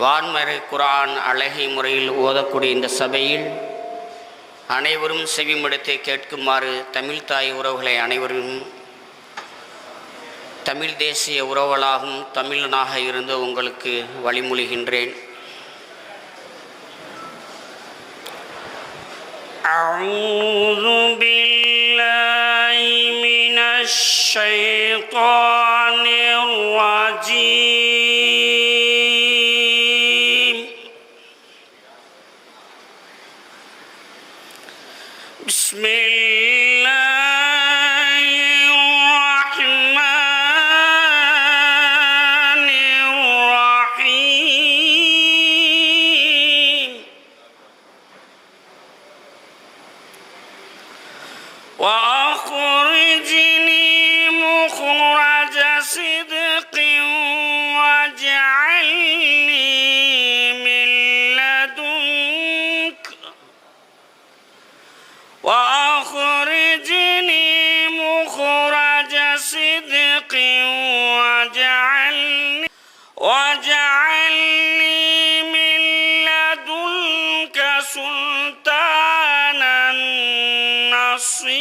வான்மறை குரான் அழகிய முறையில் ஓதக்கூடிய இந்த சபையில் அனைவரும் செவிமடுத்து கேட்குமாறு தமிழ் தாய் உறவுகளை அனைவரும் தமிழ் தேசிய உறவுகளாகவும் தமிழனாக இருந்து உங்களுக்கு வழிமொழிகின்றேன் أعوذ بالله من الشيطان الرجيم بسم الله الرحمن الرحيم. وأخرجني مخرج صدق نصيرا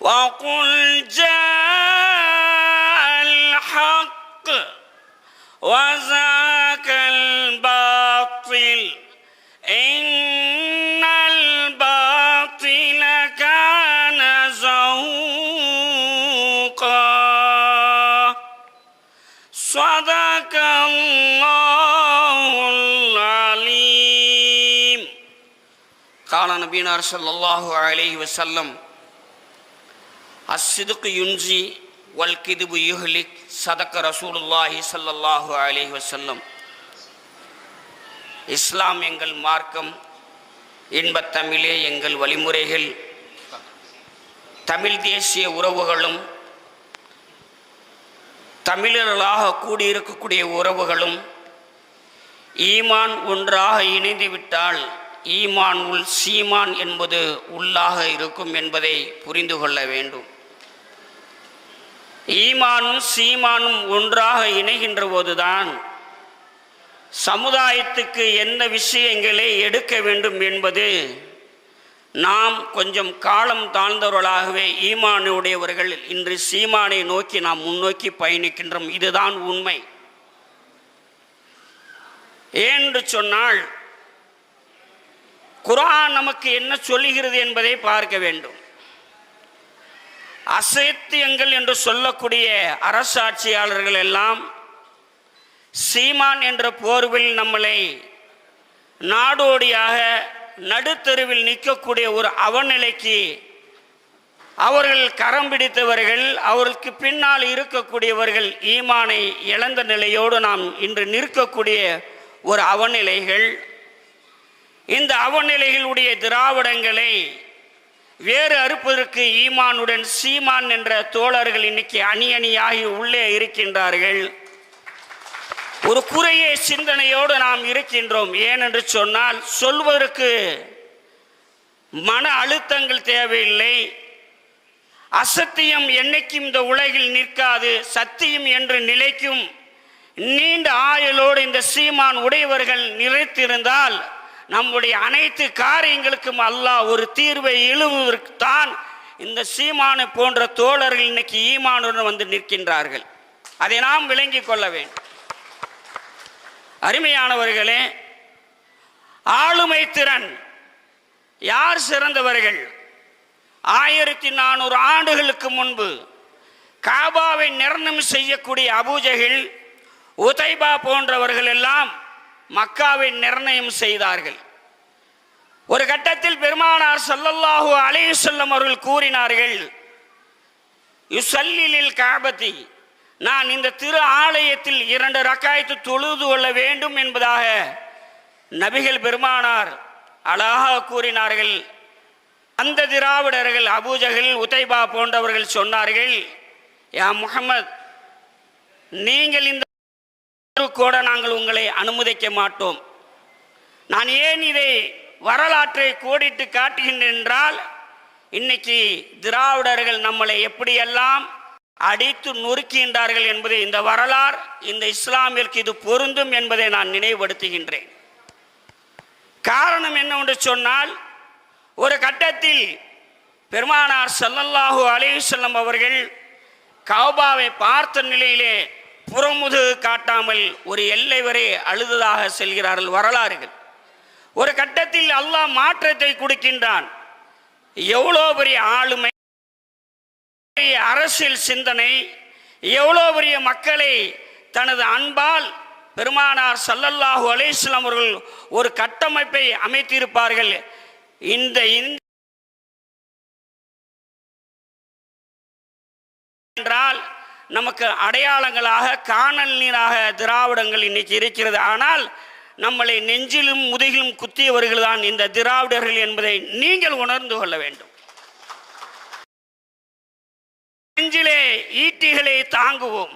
وقل جاء الحق وزاك الباطل. إن قال نبينا صلى الله عليه وسلم الصدق ينجي والكذب يهلك صدق رسول الله صلى الله عليه وسلم இஸ்லாம் எங்கள் மார்க்கம் இன்பத் தமிழே எங்கள் வழிமுறைகள் தமிழ் தேசிய உறவுகளும் தமிழர்களாக கூடியிருக்கக்கூடிய உறவுகளும் ஈமான் ஒன்றாக இணைந்துவிட்டால் ஈமான் உள் சீமான் என்பது உள்ளாக இருக்கும் என்பதை புரிந்து கொள்ள வேண்டும். ஈமானும் சீமானும் ஒன்றாக இணைகின்ற போதுதான் சமுதாயத்துக்கு என்ன விஷயங்களை எடுக்க வேண்டும் என்பது நாம் கொஞ்சம் காலம் தாழ்ந்தவர்களாகவே ஈமானுடையவர்கள் இன்று சீமானை நோக்கி நாம் முன்னோக்கி பயணிக்கின்றோம். இதுதான் உண்மை. ஏன்று சொன்னால் குரான் நமக்கு என்ன சொல்லுகிறது என்பதை பார்க்க வேண்டும். அசைத்தியங்கள் என்று சொல்லக்கூடிய அரசாட்சியாளர்கள் எல்லாம் சீமான் என்ற போர்வில் நம்மளை நாடோடியாக நடுத்தருவில் நிற்கக்கூடிய ஒரு அவநிலைக்கு அவர்கள் கரம் பிடித்தவர்கள் அவர்களுக்கு பின்னால் இருக்கக்கூடியவர்கள் ஈமானை இழந்த நிலையோடு நாம் இன்று நிற்கக்கூடிய ஒரு அவநிலைகள். இந்த அவநிலைகளுடைய திராவிடங்களை வேறு அறுப்பதற்கு ஈமானுடன் சீமான் என்ற தோழர்கள் இன்னைக்கு அணி அணியாகி உள்ளே இருக்கின்றார்கள். ஒரு குறைய சிந்தனையோடு நாம் இருக்கின்றோம். ஏனென்று சொன்னால் சொல்வதற்கு மன அழுத்தங்கள் தேவையில்லை. அசத்தியம் என்னைக்கும் இந்த உலகில் நிற்காது. சத்தியம் என்று நிலைக்கும் நீண்ட ஆயுளோடு இந்த சீமான் உடையவர்கள் நிறைத்திருந்தால் நம்முடைய அனைத்து காரியங்களுக்கும் அல்லாஹ் ஒரு தீர்வை எழுவதற்குத்தான் இந்த சீமானை போன்ற தோழர்கள் இன்னைக்கு ஈமானுடன் வந்து நிற்கின்றார்கள். அதை நாம் விளங்கிக் கொள்ள வேண்டும். அருமையானவர்களே ஆளுமை திறன் யார் சிறந்தவர்கள்? ஆயிரத்தி நானூறு ஆண்டுகளுக்கு முன்பு காபாவை நிர்ணயம் செய்யக்கூடிய அபூஜைகள் உதைபா போன்றவர்கள் எல்லாம் மக்காவை நிர்ணயம் செய்தார்கள். ஒரு கட்டத்தில் பெருமானார் சல்லல்லாஹு அலைஹி சொல்லம் அவர்கள் கூறினார்கள் யுசல்லிலில் காபதி நான் இந்த திரு ஆலயத்தில் இரண்டு ரக்காயத்து தொழுது கொள்ள வேண்டும் என்பதாக நபிகள் பெருமானார் அழகாக கூறினார்கள். அந்த திராவிடர்கள் அபூஜகள் உதைபா போன்றவர்கள் சொன்னார்கள் யா முகமது நீங்கள் இந்த கூட நாங்கள் உங்களை அனுமதிக்க மாட்டோம். நான் ஏன் இதை வரலாற்றை கோடிட்டு காட்டுகின்றென்றால் இன்னைக்கு திராவிடர்கள் நம்மளை எப்படியெல்லாம் அடித்து நொறுக்கின்றார்கள் என்பதை இந்த வரலாறு இந்த இஸ்லாமிற்கு இது பொருந்தும் என்பதை நான் நினைவுபடுத்துகின்றேன். காரணம் என்னவென்று சொன்னால் ஒரு கட்டத்தில் பெருமானார் சல்லல்லாஹூ அலேசல்லம் அவர்கள் கௌபாவை பார்த்த நிலையிலே புறமுது காட்டாமல் ஒரு எல்லை வரை அழுததாக செல்கிறார்கள் வரலாறுகள். ஒரு கட்டத்தில் அல்லாஹ் மாற்றத்தை கொடுக்கின்றான். எவ்வளோ பெரிய ஆளுமை அரசியல் சிந்தனை எவ்வளோ பெரிய மக்களை தனது அன்பால் பெருமானார் சல்லல்லாஹு அலேஸ்லாம் அவர்கள் ஒரு கட்டமைப்பை அமைத்திருப்பார்கள். இந்த இந்த என்றால் நமக்கு அடையாளங்களாக காணல் நீராக திராவிடங்கள் இன்னைக்கு இருக்கிறது. ஆனால் நம்மளை நெஞ்சிலும் முதுகிலும் குத்தியவர்கள் தான் இந்த திராவிடர்கள் என்பதை நீங்கள் உணர்ந்து கொள்ள வேண்டும். நெஞ்சிலே ஈட்டிகளை தாங்குவோம்.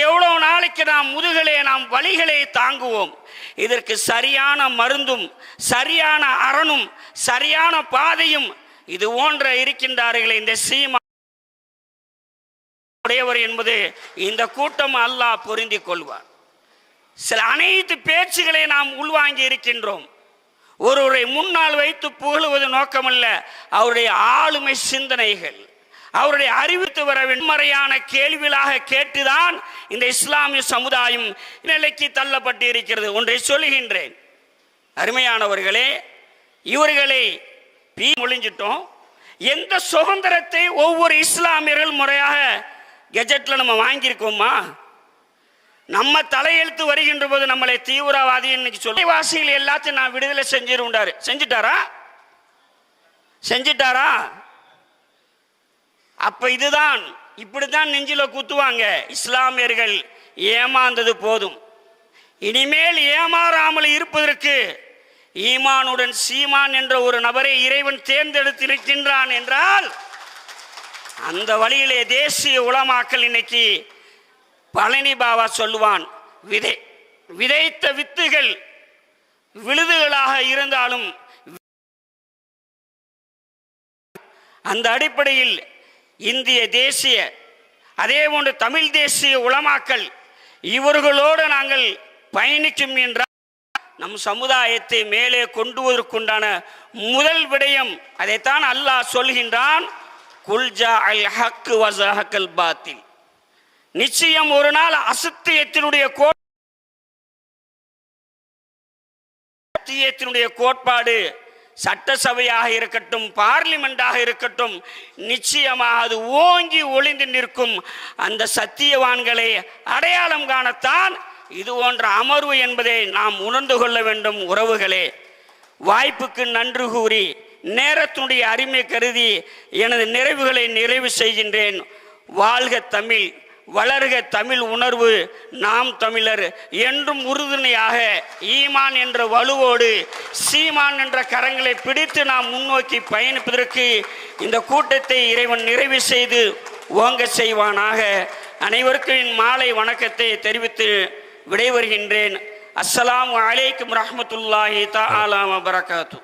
எவ்வளவு நாளைக்கு நாம் முதுகலே நாம் வலிகளை தாங்குவோம். இதற்கு சரியான மருந்தும் சரியான அரணும் சரியான பாதையும் இது போன்ற இருக்கின்றார்களே இந்த சீமா உடையவர் என்பது இந்த கூட்டம் அல்லாஹ் பொருந்திக் கொள்வார். சில அனைத்து பேச்சுகளை நாம் உள்வாங்கி இருக்கின்றோம். ஒருவரை முன்னால் வைத்து புகழுவது நோக்கமல்ல அவருடைய ஆளுமை சிந்தனைகள். அவருடைய அறிவித்து வர வெண்மறையான கேள்விகளாக கேட்டுதான் இந்த இஸ்லாமிய சமுதாயம் நிலைக்கு தள்ளப்பட்டு இருக்கிறது. ஒன்றை சொல்லுகின்றேன். அருமையானவர்களே இவர்களை பீ மொழிஞ்சிட்டோம். எந்த சுதந்திரத்தை ஒவ்வொரு இஸ்லாமியர்கள் முறையாக கெஜெட்டில் நம்ம வாங்கியிருக்கோமா? நம்ம தலையெழுத்து வருகின்ற போது நம்மளை தீவிரவாதி இன்னைக்கு சொல்லி. வாசிகள் எல்லாத்தையும் நான் விடுதலை செஞ்சிருந்தாரு. செஞ்சுட்டாரா? செஞ்சுட்டாரா? அப்ப இதுதான் இப்படித்தான் நெஞ்சில குத்துவாங்க. இஸ்லாமியர்கள் ஏமாந்தது போதும். இனிமேல் ஏமாறாமல் இருப்பதற்கு ஈமானுடன் சீமான் என்ற ஒரு நபரை இறைவன் தேர்ந்தெடுத்திருக்கின்றான் என்றால் அந்த வழியிலே தேசிய உளமாக்கல் இன்னைக்கு பழனி பாபா சொல்லுவான் விதை விதைத்த வித்துகள் விழுதுகளாக இருந்தாலும் அந்த அடிப்படையில் இந்திய தேசிய அதே போன்று தமிழ் தேசிய உளமாக்கல் இவர்களோடு நாங்கள் பயணிக்கும் என்றால் நம் சமுதாயத்தை மேலே கொண்டுவதற்குண்டான முதல் விடயம் அதைத்தான் அல்லாஹ் சொல்கின்றான் குல்ஜா அல் ஹக்கு வசஹக்கல் பாத்தில். நிச்சயம் ஒரு நாள் அசத்தியத்தினுடைய கோ சத்தியத்தினுடைய கோட்பாடு சட்டசபையாக இருக்கட்டும் பார்லிமெண்டாக இருக்கட்டும் நிச்சயமாக அது ஓங்கி ஒளிந்து நிற்கும். அந்த சத்தியவான்களை அடையாளம் காணத்தான் இது போன்ற அமர்வு என்பதை நாம் உணர்ந்து கொள்ள வேண்டும் உறவுகளே. வாய்ப்புக்கு நன்றி கூறி நேரத்தினுடைய அருமை கருதி எனது நிறைவுகளை நிறைவு செய்கின்றேன். வாழ்க தமிழ். வளர்க தமிழ் உணர்வு நாம் தமிழர். என்றும் உறுதுணையாக ஈமான் என்ற வலுவோடு சீமான் என்ற கரங்களை பிடித்து நாம் முன்னோக்கி பயணிப்பதற்கு இந்த கூட்டத்தை இறைவன் நிறைவு செய்து ஓங்க செய்வானாக. அனைவருக்கும் மாலை வணக்கத்தை தெரிவித்து விடைபெறுகின்றேன். அஸ்லாம் அலைக்கும் ரஹமத்துல்லாஹி தாலாம் வரகாத்து